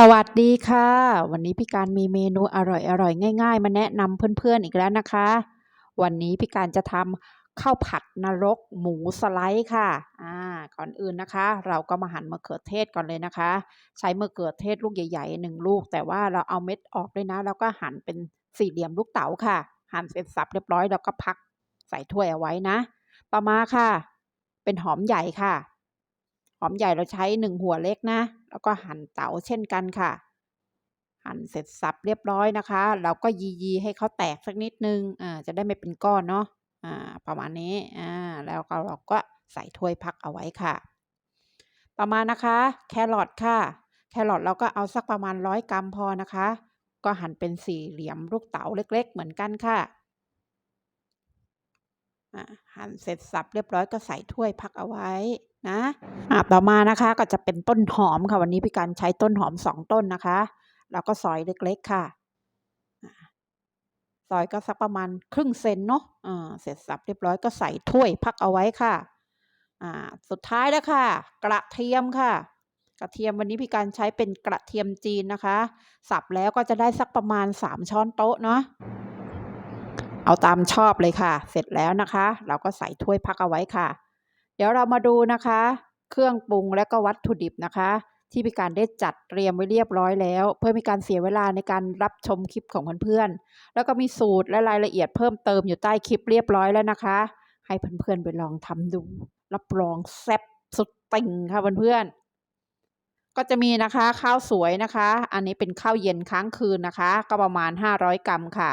สวัสดีค่ะ วันนี้พี่การมีเมนูอร่อยๆง่าย ๆ มาแนะนำเพื่อนๆอีกแล้วนะคะ วันนี้พี่การจะทำข้าวผัดนรกหมูสไลด์ค่ะอ่าก่อนอื่นนะคะ เราก็มาหั่นมะเขือเทศก่อนเลยนะคะ ใช้มะเขือเทศลูกใหญ่ๆหนึ่งลูก แต่ว่าเราเอาเม็ดออกด้วยนะ แล้วก็หั่นเป็นสี่เหลี่ยมลูกเต๋าค่ะ หั่นเสร็จสับเรียบร้อยแล้วก็พักใส่ถ้วยเอาไว้นะ ต่อมาค่ะ เป็นหอมใหญ่ค่ะ อมใหญ่เราใช้หนึ่งหัวเล็กนะ แล้วก็หั่นเต๋าเช่นกันค่ะ หั่นเสร็จสับเรียบร้อยนะคะ เราก็ยียีให้เขาแตกสักนิดนึงอ่าจะได้ไม่เป็นก้อนเนาะอ่าประมาณนี้อ่าแล้วก็เราก็ใส่ถ้วยพักเอาไว้ค่ะ ต่อมานะคะ แครอทค่ะ แครอทเราก็เอาสักประมาณร้อยกรัมพอนะคะ ก็หั่นเป็นสี่เหลี่ยมลูกเต๋าเล็ก ๆ เหมือนกันค่ะ หั่นเสร็จสับเรียบร้อยก็ใส่ถ้วยพักเอาไว้นะอ่าต่อมานะคะก็จะเป็นต้นหอมค่ะวันนี้พี่การใช้ต้นหอมสองต้นนะคะ แล้วก็ซอยเล็กๆค่ะซอยก็สักประมาณครึ่งเซนเนาะเสร็จสับเรียบร้อยก็ใส่ถ้วยพักเอาไว้ค่ะอ่าสุดท้ายแล้วค่ะ กระเทียมค่ะ กระเทียมวันนี้พี่การใช้เป็นกระเทียมจีนนะคะ สับแล้วก็จะได้สักประมาณสามช้อนโต๊ะเนาะ เอาตามชอบเลยค่ะ เสร็จแล้วนะคะ เราก็ใส่ถ้วยพักเอาไว้ค่ะ เดี๋ยวเรามาดูนะคะ เครื่องปรุงและก็วัตถุดิบนะคะ ที่พี่การได้จัดเตรียมไว้เรียบร้อยแล้ว เพื่อมีการเสียเวลาในการรับชมคลิปของเพื่อนๆแล้วก็มีสูตรและรายละเอียดเพิ่มเติมอยู่ใต้คลิปเรียบร้อยแล้วนะคะ ให้เพื่อนๆไปลองทำดู รับรองแซ่บสุดติ่งค่ะเพื่อนๆก็จะมีนะคะข้าวสวยนะคะ อันนี้เป็นข้าวเย็นค้างคืนนะคะ ก็ประมาณ 500 กรัมค่ะ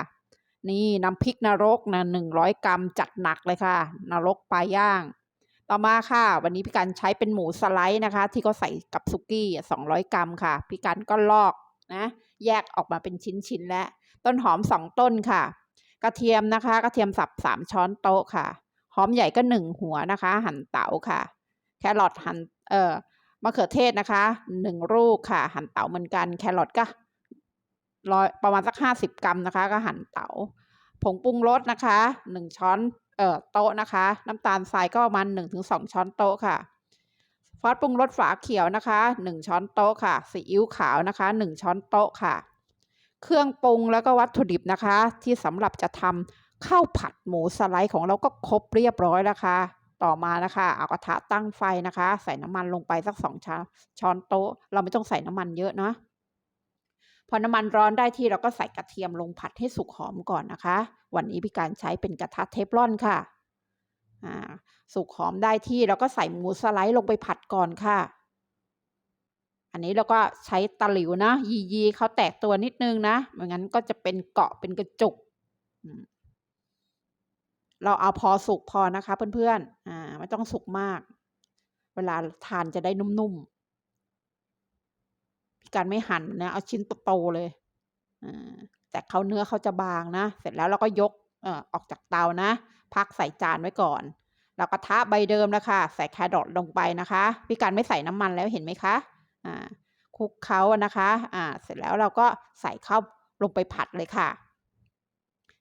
นี่น้ำพริกนรกนะหนึ่งร้อยกรัมจัดหนักเลยค่ะ นรกปลาย่าง ต่อมาค่ะ วันนี้พี่กันใช้เป็นหมูสไลด์นะคะ ที่เขาใส่กับซุกี้สองร้อยกรัมค่ะ พี่กันก็ลอกนะแยกออกมาเป็นชิ้นๆแล้วต้นหอมสองต้นค่ะ กระเทียมนะคะ กระเทียมสับสามช้อนโต๊ะค่ะ หอมใหญ่ก็หนึ่งหัวนะคะ หั่นเต๋าค่ะ แครอทหั่นเอ่อมะเขือเทศนะคะหนึ่งลูกค่ะ หั่นเต๋าเหมือนกัน แครอทก็ ร้อยประมาณสักห้าสิบกรัมนะคะ ก็หั่นเตา๋าผงปรุงรสนะคะหนึ่งช้อนเอ่อโต๊ะนะคะ น้ำตาลทรายก็ประมาณหนึ่งถึงสองช้อนโต๊ะค่ะซอสปรุงรสฝาเขียวนะคะหนึ่งช้อนโต๊ะค่ะซีอิ๊วขาวนะคะหนึ่งช้อนโต๊ะค่ะ เครื่องปรุงแล้วก็วัตถุดิบนะคะ ที่สำหรับจะทำข้าวผัดหมูสไลด์ของเราก็ครบเรียบร้อยแล้วค่ะต่อมานะคะเอากระทะตั้งไฟนะคะ ใส่น้ำมันลงไปสักสองช้อนโต๊ะ เราไม่ต้องใส่น้ำมันเยอะนะ พอน้ำมันร้อนได้ที่เราก็ใส่กระเทียมลงผัดให้สุกหอมก่อนนะคะ วันนี้พี่การใช้เป็นกระทะเทฟลอนค่ะสุกหอมได้ที่เราก็ใส่หมูสไลด์ลงไปผัดก่อนค่ะ อันนี้เราก็ใช้ตะหลิวนะ ยียีเขาแตกตัวนิดนึงนะไม่งั้นก็จะเป็นเกาะเป็นกระจุกเราเอาพอสุกพอนะคะเพื่อนๆ อ่าไม่ต้องสุกมาก เวลาทานจะได้นุ่มๆ การไม่หั่นนะเอาชิ้นโตๆเลยอแต่เขาเนื้อเขาจะบางนะ เสร็จแล้วเราก็ยกเออออกจากเตานะ พักใส่จานไว้ก่อน แล้วก็ทะใบเดิมแล้วค่ะใส่แครอทลงไปนะคะ พี่การไม่ใส่น้ำมันแล้วเห็นไหมคะอ่าคลุกเขานะคะ อ่า เสร็จแล้วเราก็ใส่ข้าวลงไปผัดเลยค่ะ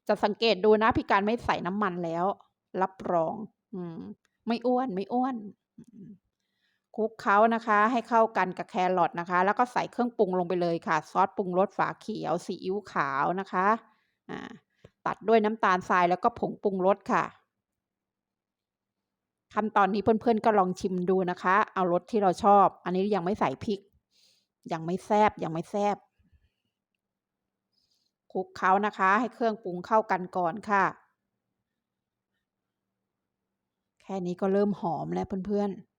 จะสังเกตดูนะ พี่การไม่ใส่น้ำมันแล้ว รับรอง อืม ไม่อ้วน ไม่อ้วน คลุกเคล้านะคะ ให้เข้ากันกับแครอทนะคะ แล้วก็ใส่เครื่องปรุงลงไปเลยค่ะ ซอสปรุงรสฝาเขียวซีอิ๊วขาวนะคะอ่าตัดด้วยน้ำตาลทรายแล้วก็ผงปรุงรสค่ะขั้นตอนนี้เพื่อนๆก็ลองชิมดูนะคะ เอารสที่เราชอบ อันนี้ยังไม่ใส่พริก ยังไม่แซบยังไม่แซบคลุกเคล้านะคะ ให้เครื่องปรุงเข้ากันก่อนค่ะ แค่นี้ก็เริ่มหอมแล้วเพื่อนๆ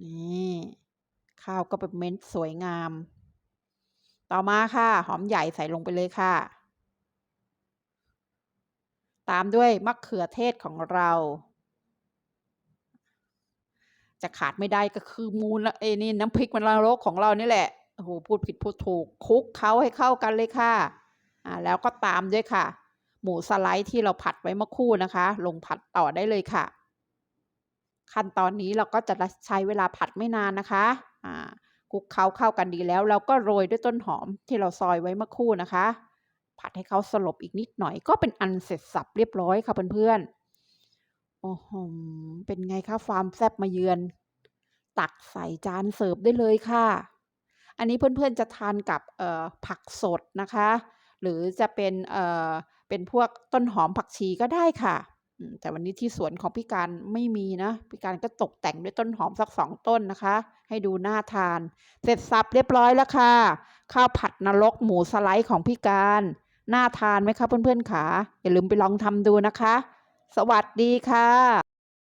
นี่ข้าวก็เป็นเม็ดสวยงาม ต่อมาค่ะ หอมใหญ่ใส่ลงไปเลยค่ะ ตามด้วยมะเขือเทศของเรา จะขาดไม่ได้ก็คือมูลละเอนี่น้ำพริกมันลารกของเรานี่แหละโอ้โหพูดผิดพูดถูกคลุกเขาให้เข้ากันเลยค่ะอ่าแล้วก็ตามด้วยค่ะ หมูสไลด์ที่เราผัดไว้เมื่อคู่นะคะ ลงผัดต่อได้เลยค่ะ ขั้นตอนนี้เราก็จะใช้เวลาผัดไม่นานนะคะอ่าคลุกเคล้าเข้ากันดีแล้ว เราก็โรยด้วยต้นหอมที่เราซอยไว้เมื่อคู่นะคะ ผัดให้เขาสลบอีกนิดหน่อย ก็เป็นอันเสร็จสับเรียบร้อยค่ะเพื่อนๆโอ้โหเป็นไงคะฟาร์มแซบมาเยือน ตักใส่จานเสิร์ฟได้เลยค่ะ อันนี้เพื่อนๆจะทานกับผักสดนะคะ หรือจะเป็นเเป็นพวกต้นหอมผักชีก็ได้ค่ะ แต่วันนี้ที่สวนของพี่การไม่มีนะ พี่การก็ตกแต่งด้วยต้นหอมสักสองต้นนะคะ ให้ดูน่าทาน เสร็จสับเรียบร้อยแล้วค่ะ ข้าวผัดนรกหมูสไลด์ของพี่การ น่าทานไหมคะเพื่อนๆขาอย่าลืมไปลองทำดูนะคะ สวัสดีค่ะ